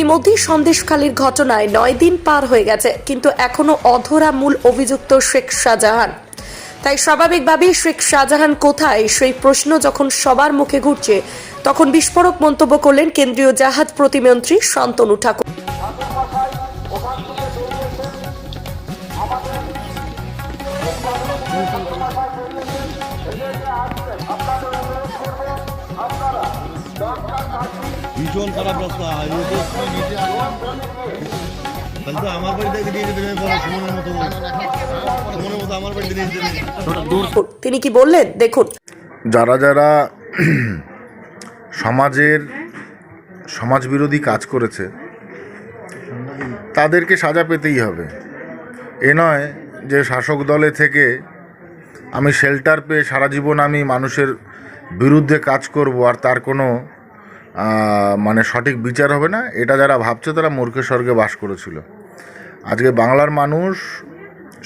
ইতিমধ্যেই সন্দেশখালীর ঘটনায় নয় দিন পার হয়ে গেছে, কিন্তু এখনও অধরা মূল অভিযুক্ত শেখ শাহজাহান। তাই স্বাভাবিকভাবেই শেখ শাহজাহান কোথায়, সেই প্রশ্ন যখন সবার মুখে ঘুরছে, তখন বিস্ফোরক মন্তব্য করলেন কেন্দ্রীয় জাহাজ প্রতিমন্ত্রী শান্তনু ঠাকুর। ভীষণ খারাপ রাস্তা তাহলে তো আমার বাড়িতে নিয়ে যেতে সুমনের মতো সুমনের মতো আমার বাড়িতে যেতে তিনি কি বললেন? দেখুন। যারা যারা সমাজের সমাজবিরোধী কাজ করেছে তাদেরকে সাজা পেতেই হবে। এ নয় যে শাসক দলে থেকে আমি শেল্টার পেয়ে সারা জীবন আমি মানুষের বিরুদ্ধে কাজ করব আর তার কোনো মানে সঠিক বিচার হবে না, এটা যারা ভাবছে তারা মূর্খের স্বর্গে বাস করেছিল। আজকে বাংলার মানুষ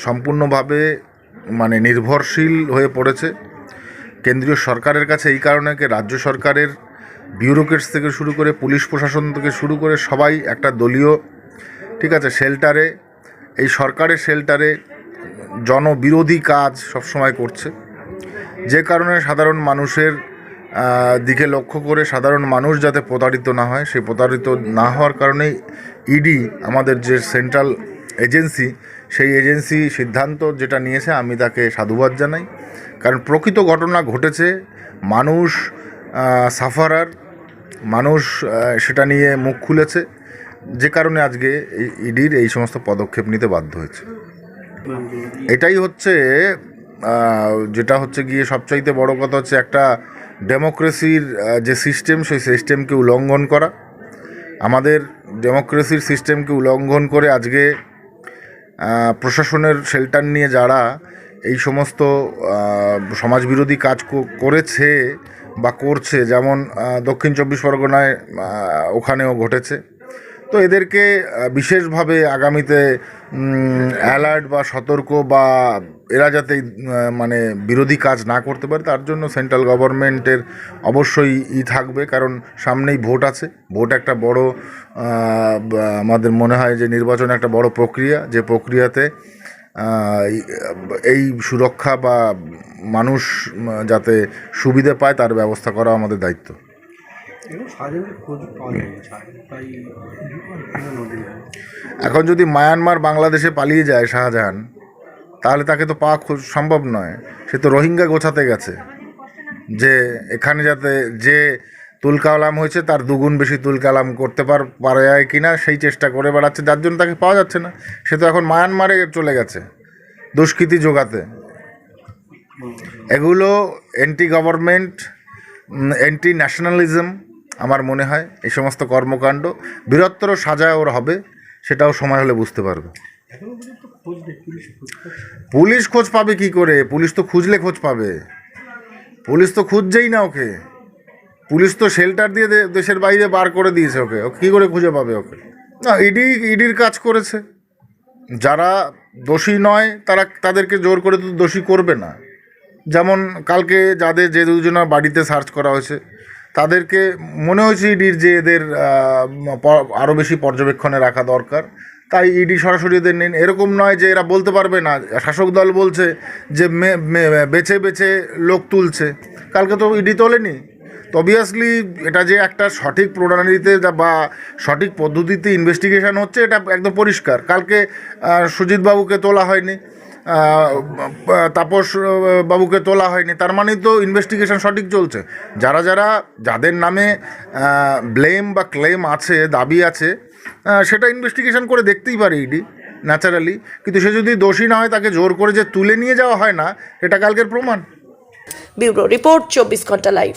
সম্পূর্ণভাবে মানে নির্ভরশীল হয়ে পড়েছে। কেন্দ্রীয় সরকারের কাছে এই কারণে কি রাজ্য সরকারের বিউরোক্রেটস থেকে শুরু করে পুলিশ প্রশাসন থেকে শুরু করে সবাই একটা দলীয়, ঠিক আছে, শেল্টারে, এই সরকারের শেল্টারে জনবিরোধী কাজ সবসময় করছে। যে কারণে সাধারণ মানুষের দিকে লক্ষ্য করে সাধারণ মানুষ যাতে প্রতারিত না হয়, সেই প্রতারিত না হওয়ার কারণেই ইডি আমাদের যে সেন্ট্রাল এজেন্সি সেই এজেন্সি সিদ্ধান্ত যেটা নিয়েছে, আমি তাকে সাধুবাদ জানাই। কারণ প্রকৃত ঘটনা ঘটেছে, মানুষ সাফারার মানুষ সেটা নিয়ে মুখ খুলেছে। যে কারণে আজকে ইডির এই সমস্ত পদক্ষেপ নিতে বাধ্য হয়েছে। এটাই হচ্ছে যেটা হচ্ছে গিয়ে সবচাইতে বড় কথা হচ্ছে একটা ডেমোক্রেসির যে সিস্টেম, সেই সিস্টেমকে উলঙ্ঘন করা। আমাদের ডেমোক্রেসির সিস্টেমকে উলঙ্ঘন করে আজকে প্রশাসনের শেল্টার নিয়ে যারা এই সমস্ত সমাজবিরোধী কাজ করেছে বা করছে, যেমন দক্ষিণ চব্বিশ পরগনায় ওখানেও ঘটেছে। তো এদেরকে বিশেষভাবে আগামীতে অ্যালার্ট বা সতর্ক বা এরা যাতে মানে বিরোধী কাজ না করতে পারে, তার জন্য সেন্ট্রাল গভর্নমেন্টের অবশ্যই ই থাকবে। কারণ সামনেই ভোট আছে। ভোট একটা বড় আমাদের মনে হয় যে নির্বাচন একটা বড় প্রক্রিয়া। যে প্রক্রিয়াতে এই- সুরক্ষা বা মানুষ যাতে সুবিধে পায়, তার ব্যবস্থা করা আমাদের দায়িত্ব। এখন যদি মায়ানমার বাংলাদেশে পালিয়ে যায় শাহজাহান, তাহলে তাকে তো পাওয়া খুব সম্ভব নয়। সে তো রোহিঙ্গা গোছাতে গেছে। যে এখানে যাতে যে তুলকালাম হয়েছে, তার দুগুণ বেশি তুলকালাম করতে পার পারা যায় কি না সেই চেষ্টা করে বেড়াচ্ছে, যার জন্য তাকে পাওয়া যাচ্ছে না। সে তো এখন মায়ানমারে চলে গেছে, দুষ্কৃতি যোগাতে এগুলো অ্যান্টি গভর্নমেন্ট অ্যান্টি ন্যাশনালিজম আমার মনে হয় এই সমস্ত কর্মকাণ্ড বৃহত্তর সাজা ওর হবে সেটাও সময় হলে বুঝতে পারবে। পুলিশ খোঁজ পাবে কি করে? পুলিশ তো খুঁজলে খোঁজ পাবে। পুলিশ তো খুঁজছেই না ওকে। পুলিশ তো শেল্টার দিয়ে দেশের বাইরে বার করে দিয়েছে ওকে। ও কী করে খুঁজে পাবে ওকে? না ইডি ইডির কাজ করেছে। যারা দোষী নয় তারা তাদেরকে জোর করে তো দোষী করবে না। যেমন কালকে যাদের যে দুজনের বাড়িতে সার্চ করা হয়েছে তাদেরকে মনে হয়েছে ইডির যে এদের আরও বেশি পর্যবেক্ষণে রাখা দরকার। তাই ইডি সরাসরি এদের নিন এরকম নয় যে এরা বলতে পারবে না। শাসক দল বলছে যে বেছে বেছে লোক তুলছে। কালকে তো ইডি তোলেনি। তো অবভিয়াসলি এটা যে একটা সঠিক প্রণালীতে বা সঠিক পদ্ধতিতে ইনভেস্টিগেশন হচ্ছে এটা একদম পরিষ্কার। কালকে আহ, সুজিত বাবুকে তোলা হয়নি। তাপস বাবুকে তোলা হয়নি। তার মানে তো ইনভেস্টিগেশন সঠিক চলছে। যারা যারা, যাদের নামে ব্লেম বা ক্লেম আছে, দাবি আছে সেটা ইনভেস্টিগেশন করে দেখতেই পারে ইডি ন্যাচারালি কিন্তু সে যদি দোষী না হয়, তাকে জোর করে যে তুলে নিয়ে যাওয়া হয় না, এটা কালকের প্রমাণ। ব্যুরো রিপোর্ট, চব্বিশ ঘণ্টা লাইভ